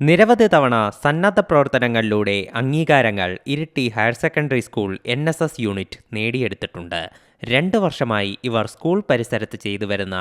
നിരവധി തവണ സന്നദ്ധ പ്രവർത്തനങ്ങളിലൂടെ അംഗീകാരങ്ങൾ Iritty higher secondary school N S S unit നേടിയെടുത്തിട്ടുണ്ട്. രണ്ട് വർഷമായി ഇവർ സ്കൂൾ പരിസരത്ത് ചെയ്തു വരുന്ന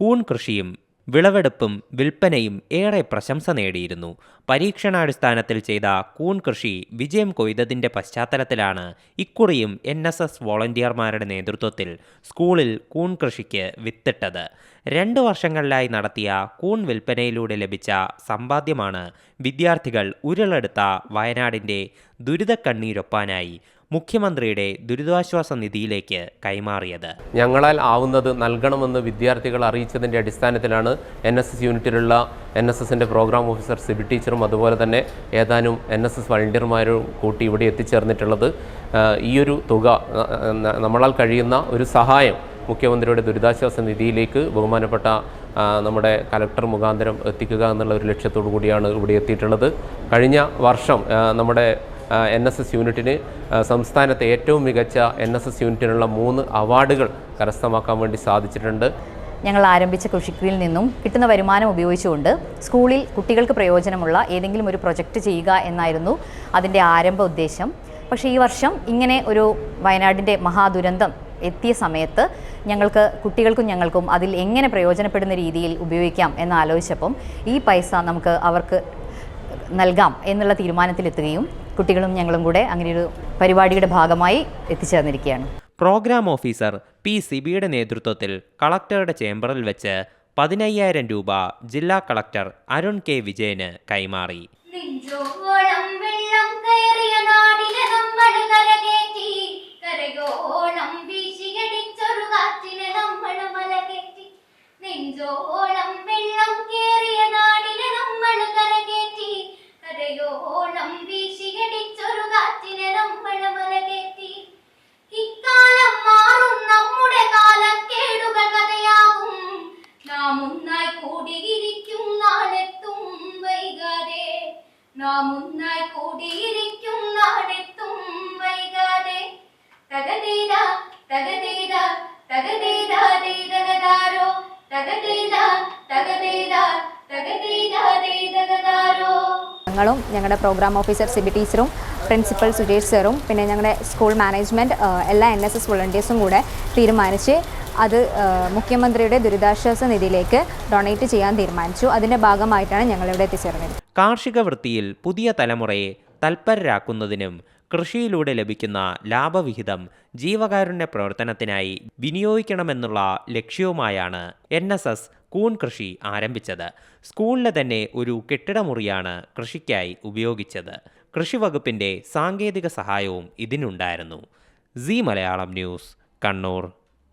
കൂൺ കൃഷിയും വിളവെടുപ്പും വിൽപ്പനയും ഏറെ പ്രശംസ നേടിയിരുന്നു. പരീക്ഷണാടിസ്ഥാനത്തിൽ ചെയ്ത കൂൺ കൃഷി വിജയം കൊയ്തതിന്റെ പശ്ചാത്തലത്തിലാണ് ഇക്കുറിയും എൻ എസ് എസ് വോളണ്ടിയർമാരുടെ നേതൃത്വത്തിൽ സ്കൂളിൽ കൂൺ കൃഷിക്ക് വിത്തിട്ടത്. രണ്ട് വർഷങ്ങളിലായി നടത്തിയ കൂൺ വിൽപ്പനയിലൂടെ ലഭിച്ച സമ്പാദ്യമാണ് വിദ്യാർത്ഥികൾ ഉരുളെടുത്ത വയനാടിന്റെ ദുരിതക്കണ്ണീരൊപ്പാനായി മുഖ്യമന്ത്രിയുടെ ദുരിതാശ്വാസ നിധിയിലേക്ക് കൈമാറിയത്. ഞങ്ങളാൽ ആവുന്നത് നൽകണമെന്ന് വിദ്യാർത്ഥികൾ അറിയിച്ചതിന്റെ അടിസ്ഥാനത്തിലാണ് എൻ എസ് എസ് യൂണിറ്റിലുള്ള എൻ എസ് എസിന്റെ പ്രോഗ്രാം ഓഫീസർ സിബി ടീച്ചറും അതുപോലെ തന്നെ ഏതാനും എൻ എസ് എസ് വളണ്ടിയർമാരും കൂട്ടി ഇവിടെ എത്തിച്ചേർന്നിട്ടുള്ളത്. ഈയൊരു തുക നമ്മളാൽ കഴിയുന്ന ഒരു സഹായം മുഖ്യമന്ത്രിയുടെ ദുരിതാശ്വാസ നിധിയിലേക്ക് ബഹുമാനപ്പെട്ട നമ്മുടെ കലക്ടർ മുഖാന്തരം എത്തിക്കുക എന്നുള്ള ഒരു ലക്ഷ്യത്തോടു കൂടിയാണ് ഇവിടെ എത്തിയിട്ടുള്ളത്. കഴിഞ്ഞ വർഷം നമ്മുടെ എൻ എസ് എസ് യൂണിറ്റിന് സംസ്ഥാനത്തെ ഏറ്റവും മികച്ച എൻ എസ് എസ് യൂണിറ്റിനുള്ള മൂന്ന് അവാർഡുകൾ കരസ്ഥമാക്കാൻ വേണ്ടി സാധിച്ചിട്ടുണ്ട്. ഞങ്ങൾ ആരംഭിച്ച കൃഷിക്കിൽ നിന്നും കിട്ടുന്ന വരുമാനം ഉപയോഗിച്ചുകൊണ്ട് സ്കൂളിൽ കുട്ടികൾക്ക് പ്രയോജനമുള്ള ഏതെങ്കിലും ഒരു പ്രൊജക്റ്റ് ചെയ്യുക എന്നായിരുന്നു അതിന്റെ ആരംഭ ഉദ്ദേശം. പക്ഷേ ഈ വർഷം ഇങ്ങനെ ഒരു വയനാടിന്റെ മഹാദുരന്തം എത്തിയ സമയത്ത് ഞങ്ങൾക്ക് കുട്ടികൾക്കും ഞങ്ങൾക്കും അതിൽ എങ്ങനെ പ്രയോജനപ്പെടുന്ന രീതിയിൽ ഉപയോഗിക്കാം എന്ന് ആലോചിച്ചപ്പം ഈ പൈസ നമുക്ക് അവർക്ക് നൽകാം എന്നുള്ള തീരുമാനത്തിലെത്തുകയും കുട്ടികളും ഞങ്ങളും കൂടെ അങ്ങനെ ഒരു പരിപാടിയുടെ ഭാഗമായി എത്തിച്ചേർന്നിരിക്കുകയാണ്. പ്രോഗ്രാം ഓഫീസർ പി സിബിയുടെ നേതൃത്വത്തിൽ കളക്ടറുടെ ചേംബറിൽ വെച്ച് പതിനയ്യായിരം രൂപ ജില്ലാ കളക്ടർ അരുൺ കെ വിജയന് കൈമാറി. നെഞ്ചോളം നാം ഒന്നായി കൂടിയിരിക്കും നാടെത്തും വൈകാതെ തകതീത തകതീത തകതീത ദീതകതാരോ തകതീത തകതീത തകതീത ദീതകതാരോ ഞങ്ങളും ഞങ്ങളുടെ പ്രോഗ്രാം ഓഫീസർ സിബി ടീച്ചറും പ്രിൻസിപ്പൽ സുരേഷ് സാറും പിന്നെ ഞങ്ങളുടെ സ്കൂൾ മാനേജ്മെന്റ് എല്ലാ എൻ എസ് എസ് വോളണ്ടിയേഴ്സും കൂടെ തീരുമാനിച്ച് അത് മുഖ്യമന്ത്രിയുടെ ദുരിതാശ്വാസ നിധിയിലേക്ക് ഡൊണേറ്റ് ചെയ്യാൻ തീരുമാനിച്ചു. അതിന്റെ ഭാഗമായിട്ടാണ് ഞങ്ങളിവിടെ എത്തിച്ചേർന്നത്. കാർഷിക വൃത്തിയിൽ പുതിയ തലമുറയെ തൽപരരാക്കുന്നതിനും കൃഷിയിലൂടെ ലഭിക്കുന്ന ലാഭവിഹിതം ജീവകാരുണ്യ പ്രവർത്തനത്തിനായി വിനിയോഗിക്കണമെന്നുള്ള ലക്ഷ്യവുമായാണ് എൻ എസ് എസ് കൂൺ കൃഷി ആരംഭിച്ചത്. സ്കൂളിലെ തന്നെ ഒരു കെട്ടിടമുറിയാണ് കൃഷിക്കായി ഉപയോഗിച്ചത്. കൃഷി വകുപ്പിന്റെ സാങ്കേതിക സഹായവും ഇതിനുണ്ടായിരുന്നു. C Malayalam news Kannur.